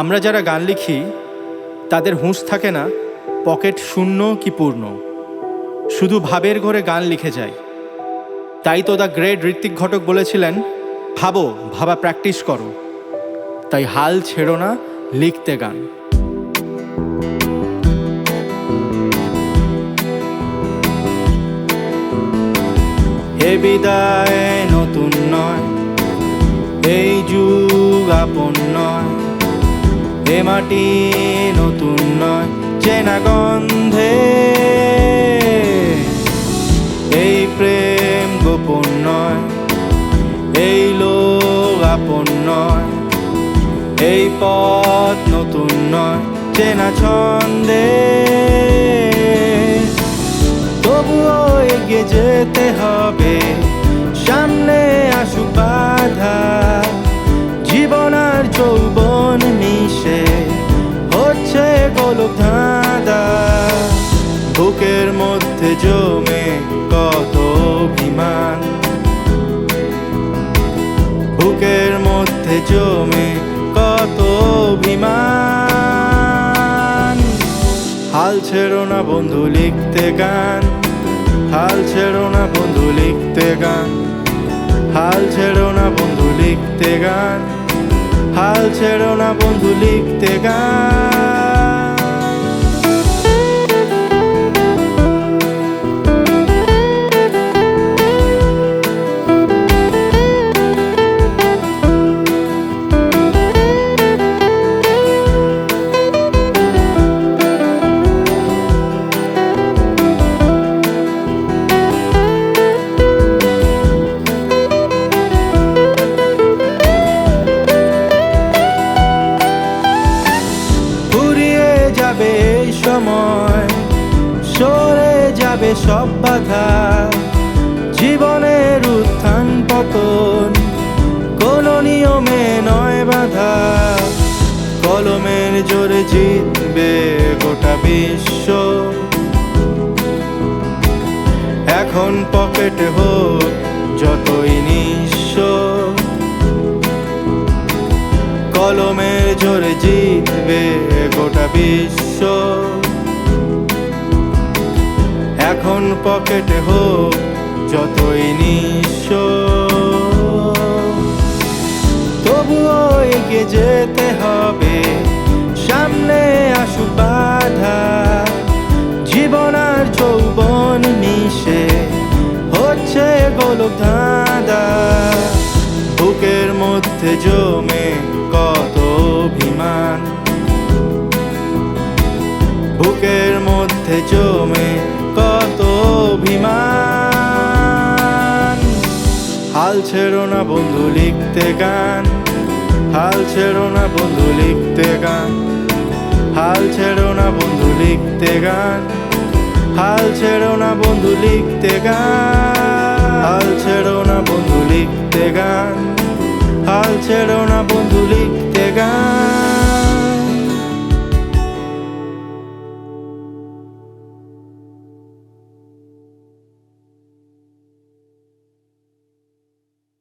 আমরা যারা গান লিখি, তাদের হুঁশ থাকে না, পকেট শূন্য কি পূর্ণ। শুধু ভাবের ঘরে গান লিখে যায় তাই তো দ্য গ্রেট ঋত্বিক ঘটক বলেছিলেন, ভাবো, ভাবা প্র্যাকটিস করো। তাই হাল ছেড়ো না, লিখতে গান। হে বিদায় নতুন নয়, এই যুগ আপন নয়। এ মাটি নতুন নয় চেনা গন্ধে। এই প্রেম গোপন নয়, এই লোক আপন নয়, এই পথ নতুন নয় চেনা ছন্দে। তবুও এগিয়ে যেতে হবে। গোলক ধাঁধা। বুকের মধ্যে জমে কত অভিমান। বুকের মধ্যে জমে কত অভিমান। হাল ছেড়ো না বন্ধু, লিখতে গান। হাল ছেড়ো না বন্ধু, লিখতে গান। হাল ছেড়ো না বন্ধু, লিখতে গান। হাল ছেড়ো না বন্ধু, লিখতে গান। সব বাধা। জীবনের উত্থান পতন, কোন নিয়মে নয় বাধা। কলমের জোরে জিতবে গোটা বিশ্ব। এখন পকেটে হোক যতই নিঃস্ব। কলমের জোরে জিতবে গোটা বিশ্ব। এখন পকেটে হোক যতই নিঃস্ব। তবুও এগিয়ে যেতে হবে, সামনে আসুক বাধা। জীবন আর যৌবন মিশে হচ্ছে গোলক ধাঁধা। বুকের মধ্যে জমে কত অভিমান। বুকের মধ্যে জমে হাল ছেড়ো না বন্ধু, লিখতে গান। হাল ছেড়ো না বন্ধু, লিখতে গান। হাল ছেড়ো না বন্ধু, লিখতে গান। হাল ছেড়ো না বন্ধু, লিখতে গান। হাল ছেড়ো না বন্ধু, লিখতে গান। হাল ছেড়ো না বন্ধু, লিখতে গান।